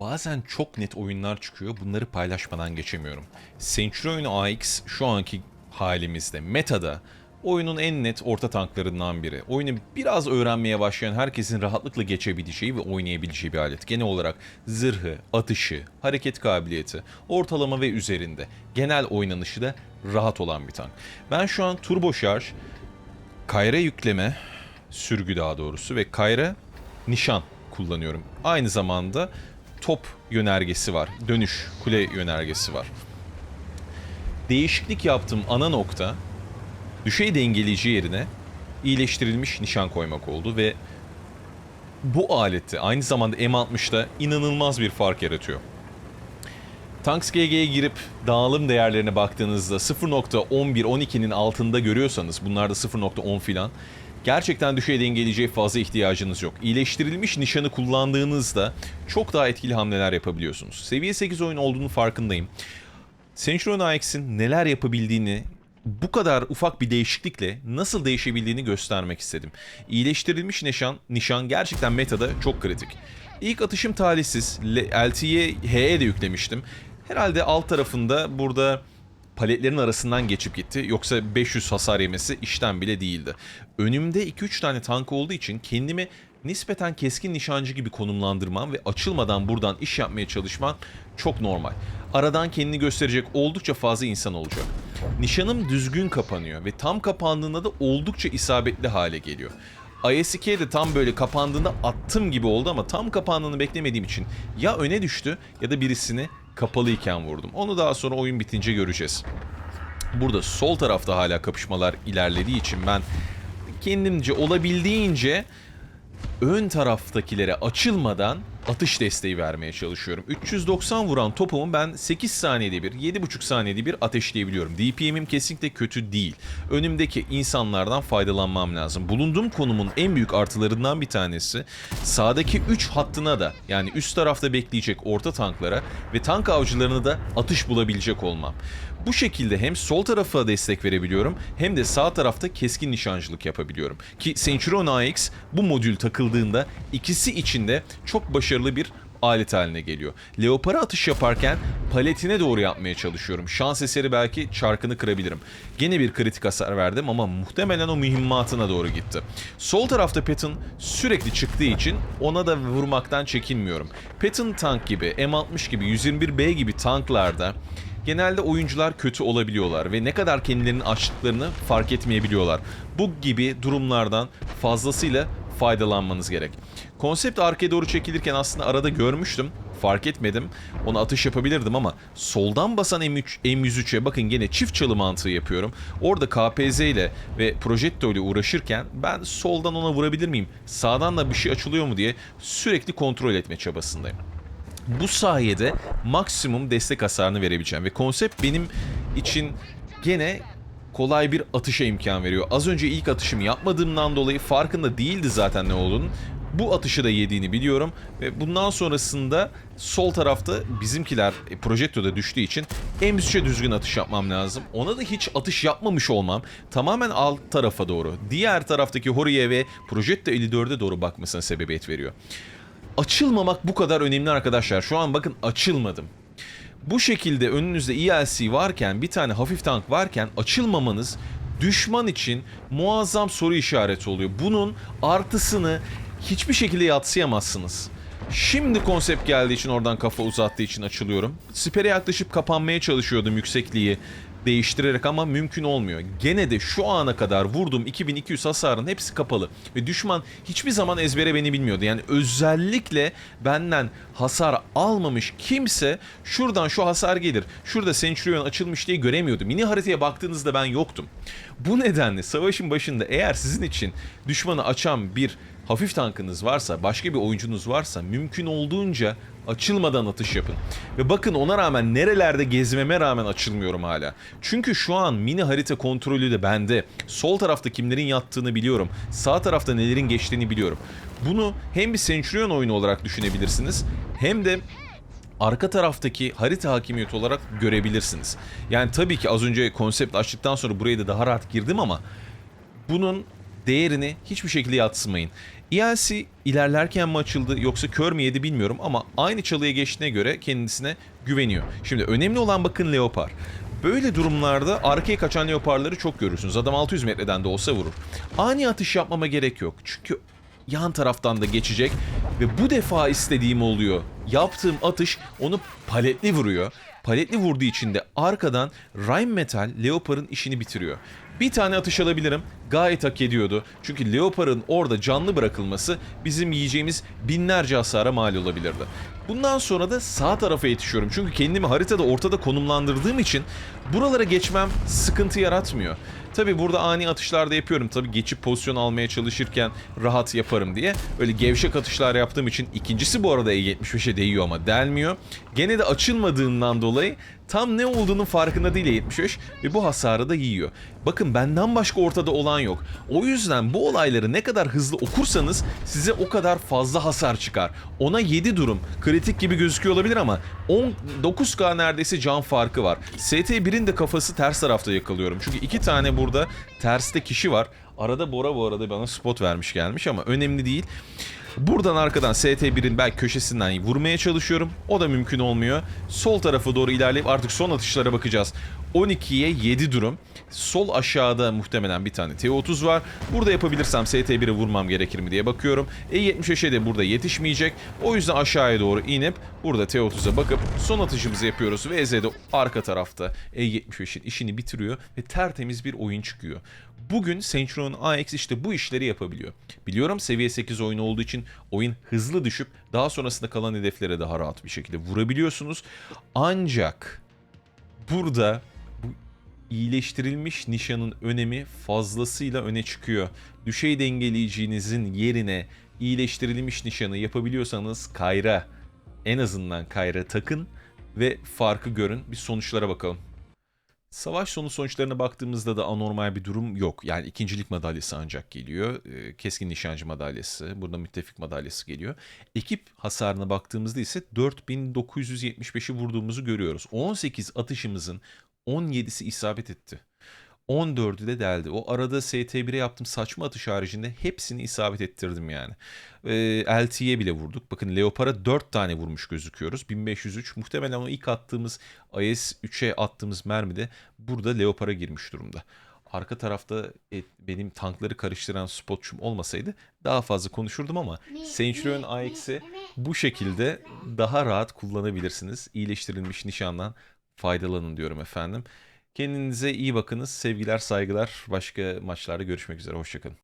Bazen çok net oyunlar çıkıyor. Bunları paylaşmadan geçemiyorum. Century oyunu AX şu anki halimizde metada oyunun en net orta tanklarından biri. Oyunu biraz öğrenmeye başlayan herkesin rahatlıkla geçebileceği ve oynayabileceği bir alet. Genel olarak zırhı, atışı, hareket kabiliyeti, ortalama ve üzerinde. Genel oynanışı da rahat olan bir tank. Ben şu an turbo şarj, kayra yükleme, sürgü daha doğrusu ve kayra nişan kullanıyorum. Aynı zamanda top yönergesi var. Dönüş kule yönergesi var. Değişiklik yaptığım ana nokta düşey dengeleyici yerine iyileştirilmiş nişan koymak oldu ve bu alette aynı zamanda M60'da inanılmaz bir fark yaratıyor. Tanks GG'ye girip dağılım değerlerine baktığınızda 0.11-12'nin altında görüyorsanız bunlar da 0.10 filan gerçekten düşey dengeleyiciye fazla ihtiyacınız yok. İyileştirilmiş nişanı kullandığınızda çok daha etkili hamleler yapabiliyorsunuz. Seviye 8 oyun olduğunu farkındayım. Centurion AX'in neler yapabildiğini bu kadar ufak bir değişiklikle nasıl değişebildiğini göstermek istedim. İyileştirilmiş nişan, nişan gerçekten metada çok kritik. İlk atışım talihsiz. LT'ye HE de yüklemiştim. Herhalde alt tarafında burada paletlerin arasından geçip gitti. Yoksa 500 hasar yemesi işten bile değildi. Önümde 2-3 tane tank olduğu için kendimi nispeten keskin nişancı gibi konumlandırmam ve açılmadan buradan iş yapmaya çalışmam çok normal. Aradan kendini gösterecek oldukça fazla insan olacak. Nişanım düzgün kapanıyor ve tam kapandığında da oldukça isabetli hale geliyor. IS-2'ye de tam böyle kapandığında attım gibi oldu ama tam kapandığını beklemediğim için ya öne düştü ya da birisini kapalıyken vurdum. Onu daha sonra oyun bitince göreceğiz. Burada sol tarafta hala kapışmalar ilerlediği için ben kendimce olabildiğince ön taraftakilere açılmadan atış desteği vermeye çalışıyorum. 390 vuran topumu ben 8 saniyede bir, 7,5 saniyede bir ateşleyebiliyorum. DPM'im kesinlikle kötü değil. Önümdeki insanlardan faydalanmam lazım. Bulunduğum konumun en büyük artılarından bir tanesi sağdaki 3 hattına da yani üst tarafta bekleyecek orta tanklara ve tank avcılarına da atış bulabilecek olmam. Bu şekilde hem sol tarafa destek verebiliyorum hem de sağ tarafta keskin nişancılık yapabiliyorum. Ki Centurion AX bu modül takıldığında ikisi içinde çok başarılı bir alet haline geliyor. Leopard'a atış yaparken paletine doğru yapmaya çalışıyorum. Şans eseri belki çarkını kırabilirim. Gene bir kritik hasar verdim ama muhtemelen o mühimmatına doğru gitti. Sol tarafta Patton sürekli çıktığı için ona da vurmaktan çekinmiyorum. Patton tank gibi, M60 gibi, 121B gibi tanklarda genelde oyuncular kötü olabiliyorlar ve ne kadar kendilerinin açtıklarını fark etmeyebiliyorlar. Bu gibi durumlardan fazlasıyla faydalanmanız gerek. Konsept arkaya doğru çekilirken aslında arada görmüştüm. Fark etmedim. Ona atış yapabilirdim ama soldan basan M3, M103'e bakın gene çift çalı mantığı yapıyorum. Orada KPZ ile ve Projetto ile uğraşırken ben soldan ona vurabilir miyim? Sağdan da bir şey açılıyor mu diye sürekli kontrol etme çabasındayım. Bu sayede maksimum destek hasarını verebileceğim ve konsept benim için gene kolay bir atışa imkan veriyor. Az önce ilk atışımı yapmadığımdan dolayı farkında değildi zaten ne olduğunu. Bu atışı da yediğini biliyorum ve bundan sonrasında sol tarafta bizimkiler e, Projecto'da düştüğü için M3'e düzgün atış yapmam lazım. Ona da hiç atış yapmamış olmam tamamen alt tarafa doğru, diğer taraftaki Horiye ve Projecto 54'e doğru bakmasına sebebiyet veriyor. Açılmamak bu kadar önemli arkadaşlar. Şu an bakın açılmadım. Bu şekilde önünüzde ELC varken, bir tane hafif tank varken açılmamanız düşman için muazzam soru işareti oluyor. Bunun artısını hiçbir şekilde yatsıyamazsınız. Şimdi konsept geldiği için oradan kafa uzattığı için açılıyorum. Sipere yaklaşıp kapanmaya çalışıyordum yüksekliği değiştirerek ama mümkün olmuyor. Gene de şu ana kadar vurduğum 2200 hasarın hepsi kapalı. Ve düşman hiçbir zaman ezbere beni bilmiyordu. Yani özellikle benden hasar almamış kimse şuradan şu hasar gelir. Şurada Centurion açılmış diye göremiyordu. Mini haritaya baktığınızda ben yoktum. Bu nedenle savaşın başında eğer sizin için düşmanı açan bir hafif tankınız varsa, başka bir oyuncunuz varsa mümkün olduğunca açılmadan atış yapın. Ve bakın ona rağmen nerelerde gezmeme rağmen açılmıyorum hala. Çünkü şu an mini harita kontrolü de bende. Sol tarafta kimlerin yattığını biliyorum. Sağ tarafta nelerin geçtiğini biliyorum. Bunu hem bir Centurion oyunu olarak düşünebilirsiniz hem de arka taraftaki harita hakimiyeti olarak görebilirsiniz. Yani tabii ki az önce konsept açtıktan sonra buraya da daha rahat girdim ama bunun değerini hiçbir şekilde yatsımayın. ELC ilerlerken mi açıldı yoksa kör mü yedi bilmiyorum ama aynı çalıya geçtiğine göre kendisine güveniyor. Şimdi önemli olan bakın Leopar. Böyle durumlarda arkaya kaçan leoparları çok görürsünüz. Adam 600 metreden de olsa vurur. Ani atış yapmama gerek yok. Çünkü yan taraftan da geçecek ve bu defa istediğim oluyor. Yaptığım atış onu paletli vuruyor. Paletli vurduğu için de arkadan Rheinmetall Leopard'ın işini bitiriyor. Bir tane atış alabilirim. Gayet hak ediyordu. Çünkü Leopard'ın orada canlı bırakılması bizim yiyeceğimiz binlerce hasara mal olabilirdi. Bundan sonra da sağ tarafa yetişiyorum. Çünkü kendimi haritada ortada konumlandırdığım için buralara geçmem sıkıntı yaratmıyor. Tabi burada ani atışlar da yapıyorum. Tabi geçip pozisyon almaya çalışırken rahat yaparım diye. Öyle gevşek atışlar yaptığım için ikincisi bu arada E75'e değiyor ama delmiyor. Gene de açılmadığından dolayı tam ne olduğunun farkında değil E75 ve bu hasarı da yiyor. Bakın benden başka ortada olan yok. O yüzden bu olayları ne kadar hızlı okursanız size o kadar fazla hasar çıkar. Ona 7 durum kritik gibi gözüküyor olabilir ama 19k neredeyse can farkı var. ST1'in de kafası ters tarafta yakalıyorum. Çünkü iki tane burada terste kişi var. Arada Bora bu arada bana spot vermiş gelmiş ama önemli değil. Buradan arkadan ST1'in belki köşesinden vurmaya çalışıyorum. O da mümkün olmuyor. Sol tarafa doğru ilerleyip artık son atışlara bakacağız. 12'ye 7 durum. Sol aşağıda muhtemelen bir tane T30 var. Burada yapabilirsem ST1'e vurmam gerekir mi diye bakıyorum. E75'e de burada yetişmeyecek. O yüzden aşağıya doğru inip burada T30'a bakıp son atışımızı yapıyoruz. VZ de arka tarafta E75'in işini bitiriyor ve tertemiz bir oyun çıkıyor. Bugün Centurion AX işte bu işleri yapabiliyor. Biliyorum seviye 8 oyun olduğu için oyun hızlı düşüp daha sonrasında kalan hedeflere daha rahat bir şekilde vurabiliyorsunuz. Ancak burada bu iyileştirilmiş nişanın önemi fazlasıyla öne çıkıyor. Düşey dengeleyicinin yerine iyileştirilmiş nişanı yapabiliyorsanız kayra en azından kayra takın ve farkı görün. Bir sonuçlara bakalım. Savaş sonu sonuçlarına baktığımızda da anormal bir durum yok. Yani ikincilik madalyası ancak geliyor. Ee, Keskin nişancı madalyası, burada müttefik madalyası geliyor. Ekip hasarına baktığımızda ise 4975'i vurduğumuzu görüyoruz. 18 atışımızın 17'si isabet etti. 14'ü de deldi. O arada ST1'e yaptığım saçma atış haricinde hepsini isabet ettirdim yani. Ee, LT'ye bile vurduk. Bakın Leopard'a 4 tane vurmuş gözüküyoruz. 1503. Muhtemelen o ilk attığımız IS-3'e attığımız mermi de burada Leopard'a girmiş durumda. Arka tarafta e, benim tankları karıştıran spotçum olmasaydı daha fazla konuşurdum ama Centurion AX'i bu şekilde daha rahat kullanabilirsiniz. İyileştirilmiş nişandan faydalanın diyorum efendim. Kendinize iyi bakınız. Sevgiler, saygılar. Başka maçlarda görüşmek üzere. Hoşçakalın.